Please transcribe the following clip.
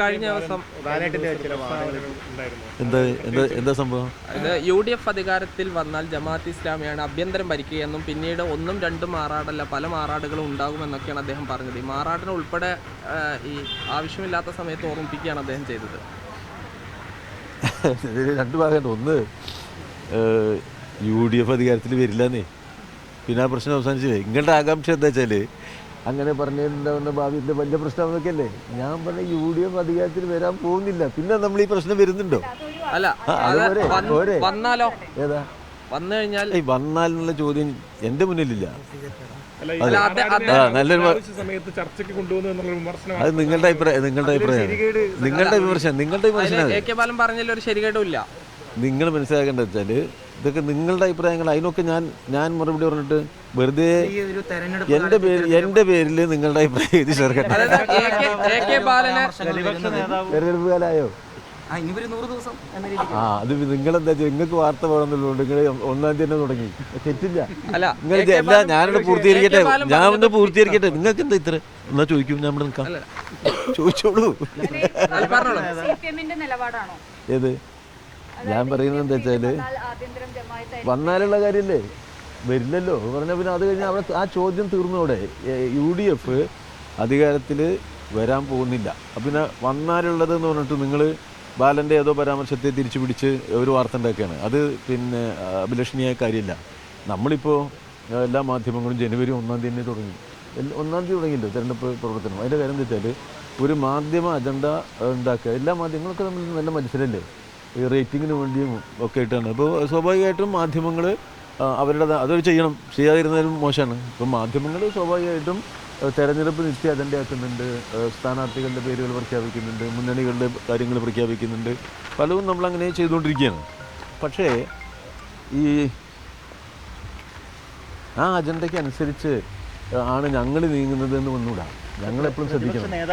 കഴിഞ്ഞ ദിവസം എന്താ എന്താ എന്താ സംഭവം? ഇത് യു ഡി എഫ് അധികാരത്തിൽ വന്നാൽ ജമാഅത്ത് ഇസ്ലാമിയാണ് അഭ്യന്തരം ഭരിക്കുകയെന്നും പിന്നീട് ഒന്നും രണ്ടും മാറാടല്ല പല മാറാടുകളും ഉണ്ടാകുമെന്നൊക്കെയാണ് അദ്ദേഹം പറഞ്ഞത്. ഈ മാറാടിനെ ഉൾപ്പെടെ ഈ ആവശ്യമില്ലാത്ത സമയത്ത് ഓർമ്മിപ്പിക്കുകയാണ് അദ്ദേഹം ചെയ്തത്. ഇതിൽ രണ്ട് ഭാഗമുണ്ട്. ഒന്ന് യു ഡി എഫ് അധികാരത്തിൽ വരില്ലെന്നേ. പിന്നെ ആ പ്രശ്നം അവസാനിച്ചില്ലേ? നിങ്ങളുടെ ആകാംക്ഷ എന്താ വെച്ചാൽ അങ്ങനെ പറഞ്ഞിട്ടുണ്ടാവുന്ന ഭാവിയിലെ വലിയ പ്രശ്നം അല്ലേ? ഞാൻ പറഞ്ഞ യു ഡി എഫ് അധികാരത്തിൽ വരാൻ പോകുന്നില്ല. പിന്നെ നമ്മൾ ഈ പ്രശ്നം വരുന്നുണ്ടോ? അല്ല ആ, അത് അത് പോരെ, വന്ന് പോരെ. വന്നാലോ? ഏതാ? വന്നു കഴിഞ്ഞാൽ വന്നാൽ എന്നുള്ള ചോദ്യം എന്റെ മുന്നിലില്ല. അത്. നല്ലൊരു നിങ്ങളുടെ അഭിപ്രായം നിങ്ങളുടെ അഭിപ്രായം. നിങ്ങളുടെ വിമർശനം നിങ്ങളുടെ വിമർശനം. എ കെ ബാലൻ പറഞ്ഞതിൽ ഒരു ശരികേടും ഇല്ല. നിങ്ങൾ മനസ്സിലാക്കേണ്ടത് വെച്ചാൽ ഇതൊക്കെ നിങ്ങളുടെ അഭിപ്രായങ്ങൾ അതിനൊക്കെ ഞാൻ ഞാൻ മറുപടി പറഞ്ഞിട്ട് വെറുതെ എന്റെ പേര് എന്റെ പേരിൽ നിങ്ങളുടെ അഭിപ്രായം എഴുതി ചേർക്കട്ടെ. തെരഞ്ഞെടുപ്പ് കാലമായോ ആ അത് നിങ്ങളെന്താ എന്താ നിങ്ങൾക്ക് വാർത്ത വേണമെന്നുള്ളതുകൊണ്ട് നിങ്ങൾ ഒന്നാം തീയതി തന്നെ തുടങ്ങി. തെറ്റില്ല. അല്ല നിങ്ങൾ എല്ലാ കെ പൂർത്തീകരിക്കട്ടെ. ഞാൻ ഒന്ന് പൂർത്തീകരിക്കട്ടെ. നിങ്ങൾക്ക് എന്താ ഇത്ര? എന്നാ ചോദിക്കും ഞാൻ ഇവിടെ നിൽക്കാം. ചോദിച്ചോളൂ. ഏത്? ഞാൻ പറയുന്നത് എന്താ വെച്ചാൽ വന്നാലുള്ള കാര്യമല്ലേ വരില്ലല്ലോ. പറഞ്ഞ പിന്നെ അത് കഴിഞ്ഞാൽ അവിടെ ആ ചോദ്യം തീർന്നോടെ യു ഡി എഫ് അധികാരത്തിൽ വരാൻ പോകുന്നില്ല. പിന്നെ വന്നാലുള്ളത് എന്ന് പറഞ്ഞിട്ട് നിങ്ങൾ ബാലന്റെ ഏതോ പരാമർശത്തെ തിരിച്ചു പിടിച്ച് ഒരു വാർത്ത ഉണ്ടാക്കുകയാണ്. അത് പിന്നെ അഭിലഷണീയ കാര്യമല്ല. നമ്മളിപ്പോൾ എല്ലാ മാധ്യമങ്ങളും ജനുവരി ഒന്നാം തീയതി തുടങ്ങി. ഒന്നാം തീയതി തുടങ്ങിയില്ല തെരഞ്ഞെടുപ്പ് പ്രവർത്തനം? അതിന്റെ കാര്യം എന്താ വെച്ചാൽ ഒരു മാധ്യമ അജണ്ട ഉണ്ടാക്കുക. എല്ലാ മാധ്യമങ്ങളൊക്കെ നമ്മൾ നല്ല മത്സരമല്ലേ ഈ റേറ്റിങ്ങിന് വേണ്ടിയും ഒക്കെ ആയിട്ടാണ്. അപ്പോൾ സ്വാഭാവികമായിട്ടും മാധ്യമങ്ങൾ അവരുടെ അതൊരു ചെയ്യണം. ചെയ്യാതിരുന്നാലും മോശമാണ്. ഇപ്പം മാധ്യമങ്ങൾ സ്വാഭാവികമായിട്ടും തെരഞ്ഞെടുപ്പ് നിത്യ അജണ്ട ആക്കുന്നുണ്ട് സ്ഥാനാർത്ഥികളുടെ പേരുകൾ പ്രഖ്യാപിക്കുന്നുണ്ട്. മുന്നണികളുടെ കാര്യങ്ങൾ പ്രഖ്യാപിക്കുന്നുണ്ട്. പലതും നമ്മളങ്ങനെ ചെയ്തുകൊണ്ടിരിക്കുകയാണ്. പക്ഷേ ഈ ആ അജണ്ടയ്ക്ക് അനുസരിച്ച് ആണ് ഞങ്ങൾ നീങ്ങുന്നത് എന്ന് വന്നുകൂടാ ഞങ്ങളെപ്പോഴും ശ്രദ്ധിക്കണം.